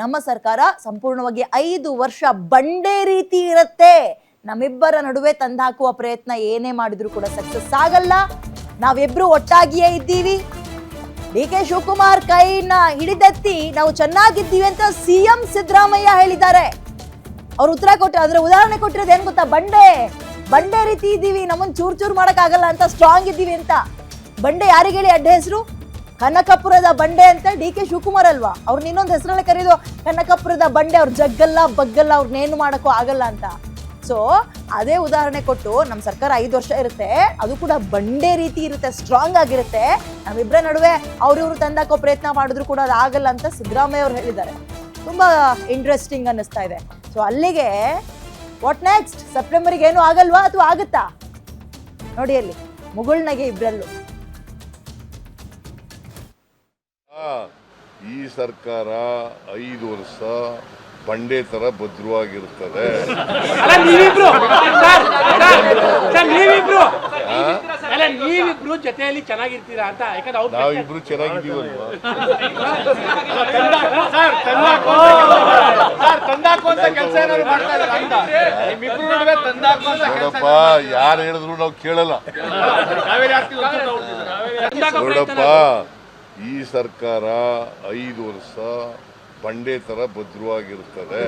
ನಮ್ಮ ಸರ್ಕಾರ ಸಂಪೂರ್ಣವಾಗಿ ಐದು ವರ್ಷ ಬಂಡೆ ರೀತಿ ಇರುತ್ತೆ. ನಮ್ಮಿಬ್ಬರ ನಡುವೆ ತಂದಾಕುವ ಪ್ರಯತ್ನ ಏನೇ ಮಾಡಿದ್ರು ಕೂಡ ಸಕ್ಸಸ್ ಆಗಲ್ಲ. ನಾವಿಬ್ರು ಒಟ್ಟಾಗಿಯೇ ಇದ್ದೀವಿ. ಡಿ ಕೆ ಶಿವಕುಮಾರ್ ಕೈನ ಹಿಡಿದೆತ್ತಿ ನಾವು ಚೆನ್ನಾಗಿದ್ದೀವಿ ಅಂತ ಸಿಎಂ ಸಿದ್ದರಾಮಯ್ಯ ಹೇಳಿದ್ದಾರೆ. ಅವ್ರು ಉತ್ತರ ಕೊಟ್ಟರು ಅದ್ರ ಉದಾಹರಣೆ ಕೊಟ್ಟಿರೋದು ಏನ್ ಗೊತ್ತಾ? ಬಂಡೆ. ಬಂಡೆ ರೀತಿ ಇದ್ದೀವಿ. ನಮ್ಮನ್ನು ಚೂರ್ ಚೂರ್ ಮಾಡಕ್ ಆಗಲ್ಲ ಅಂತ ಸ್ಟ್ರಾಂಗ್ ಇದ್ದೀವಿ ಅಂತ. ಬಂಡೆ ಯಾರಿಗೆ ಹೇಳಿ ಅಡ್ಡ ಹೆಸರು? ಕನಕಪುರದ ಬಂಡೆ ಅಂತ ಡಿ ಕೆ ಶಿವಕುಮಾರ್ ಅಲ್ವಾ? ಅವ್ರನ್ನ ಇನ್ನೊಂದು ಹೆಸರಲ್ಲಿ ಕರೆಯೋದು ಕನಕಪುರದ ಬಂಡೆ ಅವ್ರು ಜಗ್ಗಲ್ಲ, ಬಗ್ಗಲ್ಲ ಅವ್ರನ್ನೇನು ಮಾಡೋಕ್ಕೂ ಆಗಲ್ಲ ಅಂತ. ಸೊ ಅದೇ ಉದಾಹರಣೆ ಕೊಟ್ಟು ನಮ್ಮ ಸರ್ಕಾರ ಐದು ವರ್ಷ ಇರುತ್ತೆ, ಅದು ಕೂಡ ಬಂಡೆ ರೀತಿ ಇರುತ್ತೆ ಸ್ಟ್ರಾಂಗ್ ಆಗಿರುತ್ತೆ. ನಮ್ಮಿಬ್ಬರ ನಡುವೆ ಅವ್ರಿವ್ರು ತಂದಾಕೋ ಪ್ರಯತ್ನ ಮಾಡಿದ್ರು ಕೂಡ ಅದು ಆಗಲ್ಲ ಅಂತ ಸಿದ್ದರಾಮಯ್ಯ ಅವ್ರು ಹೇಳಿದ್ದಾರೆ. ತುಂಬಾ ಇಂಟ್ರೆಸ್ಟಿಂಗ್ ಅನ್ನಿಸ್ತಾ ಇದೆ. ಸೊ ಅಲ್ಲಿಗೆ ವಾಟ್ ನೆಕ್ಸ್ಟ್ ಸೆಪ್ಟೆಂಬರ್ಗೆ ಏನು ಆಗಲ್ವಾ ಅಥವಾ ಆಗುತ್ತಾ? ನೋಡಿ ಅಲ್ಲಿ, ಮುಗುಳ್ನಗೆ ಇಬ್ರಲ್ಲೂ. ಈ ಸರ್ಕಾರ ಐದು ವರ್ಷ ಬಂಡೆ ತರ ಭದ್ರವಾಗಿರ್ತದೆ. ಅಲ್ಲ ನೀವಿಬ್ರು. ಜೊತೆಯಲ್ಲಿ ಚೆನ್ನಾಗಿರ್ತೀರಾ ಅಂತ ಯಾಕಂದ್ರೆ ಅವ್ರು ನಾವಿಬ್ರು ಚೆನ್ನಾಗಿದ್ದೀವಲ್ವಾ? ಸರ್ ತಂದಾಕು ಸರ್ ತಂದಾಕು ಅಂತ ಕೆಲಸ ಏನಾದ್ರು ಮಾಡ್ತಾ ಇದಾರೆ ಅಂತ ನಿಮ್ಮಿಬ್ರು ನಡುವೆ ತಂದಾಕು ಅಂತ ಕೆಲಸ ನೋಡಪ್ಪ ಯಾರು ಹೇಳಿದ್ರು ನಾವು ಕೇಳಲ್ಲ. ನೋಡಪ್ಪ ಈ ಸರ್ಕಾರ ಐದು ವರ್ಷ ಬಂಡೆ ತರ ಭದ್ರವಾಗಿರ್ತದೆ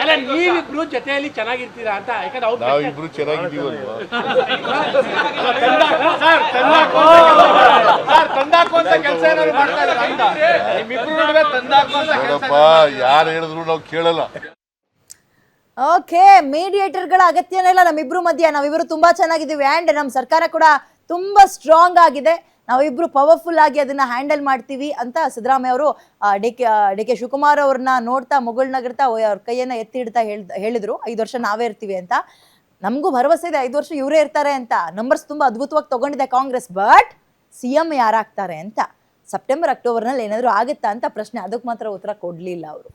ಅಲ್ಲ ನೀವಿಬ್ರು ಜೊತೆಯಲ್ಲಿ ಚೆನ್ನಾಗಿರ್ತೀರಾ ಅಂತ ಯಾಕಂದ್ರೆ ಅವ್ರು ನಾವಿಬ್ರು ಚೆನ್ನಾಗಿದ್ದೀವಲ್ವಾ? ನೋಡಪ್ಪ ಯಾರು ಹೇಳಿದ್ರು ನಾವು ಕೇಳಲ್ಲ. ಓಕೆ ಮೀಡಿಯೇಟರ್ಗಳ ಅಗತ್ಯನೇ ಇಲ್ಲ. ನಮ್ಮಿಬ್ರು ಮಧ್ಯ ನಾವಿಬ್ರು ತುಂಬಾ ಚೆನ್ನಾಗಿದ್ದೀವಿ. ಆ್ಯಂಡ್ ನಮ್ಮ ಸರ್ಕಾರ ಕೂಡ ತುಂಬಾ ಸ್ಟ್ರಾಂಗ್ ಆಗಿದೆ. ನಾವಿಬ್ರು ಪವರ್ಫುಲ್ ಆಗಿ ಅದನ್ನ ಹ್ಯಾಂಡಲ್ ಮಾಡ್ತೀವಿ ಅಂತ ಸಿದ್ದರಾಮಯ್ಯ ಅವರು D K D K Shivakumar ಅವ್ರನ್ನ ನೋಡ್ತಾ ಮುಗುಳ್ನಗಿರ್ತಾ ಅವ್ರ ಕೈಯನ್ನ ಎತ್ತಿ ಹೇಳ್, ಹೇಳಿದ್ರು. ಐದು ವರ್ಷ ನಾವೇ ಇರ್ತೀವಿ ಅಂತ. ನಮಗೂ ಭರವಸೆ ಇದೆ. ಐದು ವರ್ಷ ಇವರೇ ಇರ್ತಾರೆ ಅಂತ. ನಂಬರ್ಸ್ ತುಂಬ ಅದ್ಭುತವಾಗಿ ತಗೊಂಡಿದೆ ಕಾಂಗ್ರೆಸ್. ಬಟ್ ಸಿ ಎಂ ಯಾರಾಗ್ತಾರೆ ಅಂತ ಸೆಪ್ಟೆಂಬರ್ ಅಕ್ಟೋಬರ್ನಲ್ಲಿ ಏನಾದರೂ ಆಗುತ್ತಾ ಅಂತ ಪ್ರಶ್ನೆ. ಅದಕ್ಕೆ ಮಾತ್ರ ಉತ್ತರ ಕೊಡಲಿಲ್ಲ ಅವರು.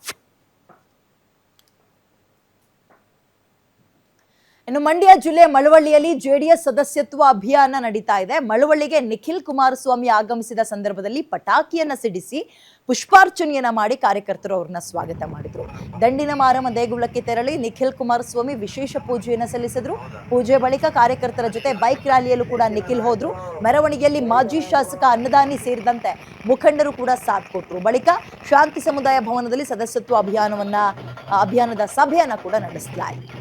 ಇನ್ನು ಮಂಡ್ಯ ಜಿಲ್ಲೆ ಮಳವಳ್ಳಿಯಲ್ಲಿ ಜೆಡಿಎಸ್ ಸದಸ್ಯತ್ವ ಅಭಿಯಾನ ನಡೀತಾ ಇದೆ. ಮಳವಳ್ಳಿಗೆ ನಿಖಿಲ್ ಕುಮಾರಸ್ವಾಮಿ ಆಗಮಿಸಿದ ಸಂದರ್ಭದಲ್ಲಿ ಪಟಾಕಿಯನ್ನ ಸಿಡಿಸಿ ಪುಷ್ಪಾರ್ಚನೆಯನ್ನ ಮಾಡಿ ಕಾರ್ಯಕರ್ತರು ಅವ್ರನ್ನ ಸ್ವಾಗತ ಮಾಡಿದ್ರು. ದಂಡಿನ ಮಾರಮ್ಮ ದೇಗುಲಕ್ಕೆ ತೆರಳಿ ನಿಖಿಲ್ ಕುಮಾರಸ್ವಾಮಿ ವಿಶೇಷ ಪೂಜೆಯನ್ನು ಸಲ್ಲಿಸಿದ್ರು. ಪೂಜೆ ಬಳಿಕ ಕಾರ್ಯಕರ್ತರ ಜೊತೆ ಬೈಕ್ ರ್ಯಾಲಿಯಲ್ಲೂ ಕೂಡ ನಿಖಿಲ್ ಹೋದ್ರು. ಮೆರವಣಿಗೆಯಲ್ಲಿ ಮಾಜಿ ಶಾಸಕ ಅನ್ನದಾನಿ ಸೇರಿದಂತೆ ಮುಖಂಡರು ಕೂಡ ಸಾಥ್ ಕೊಟ್ರು. ಬಳಿಕ ಶಾಂತಿ ಸಮುದಾಯ ಭವನದಲ್ಲಿ ಸದಸ್ಯತ್ವ ಅಭಿಯಾನವನ್ನ, ಅಭಿಯಾನದ ಸಭೆಯನ್ನ ಕೂಡ ನಡೆಸಲಾಯಿತು.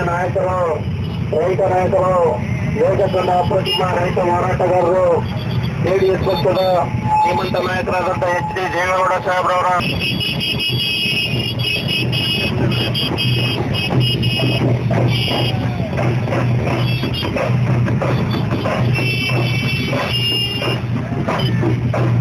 ಹೆಚ್ಚಿನ ನಾಯಕರು ರೈತ ನಾಯಕರು ಯೋಗಕಂಡ ಅಪ್ರತಿಮ ರೈತ ಹೋರಾಟಗಾರರು ಜೆಡಿಎಸ್ ಪಕ್ಷದ ಶ್ರೀಮಂತ ನಾಯಕರಾದಂತಹ ಎಚ್ ಡಿ ದೇವೇಗೌಡ ಸಾಹೇಬ್ರವರ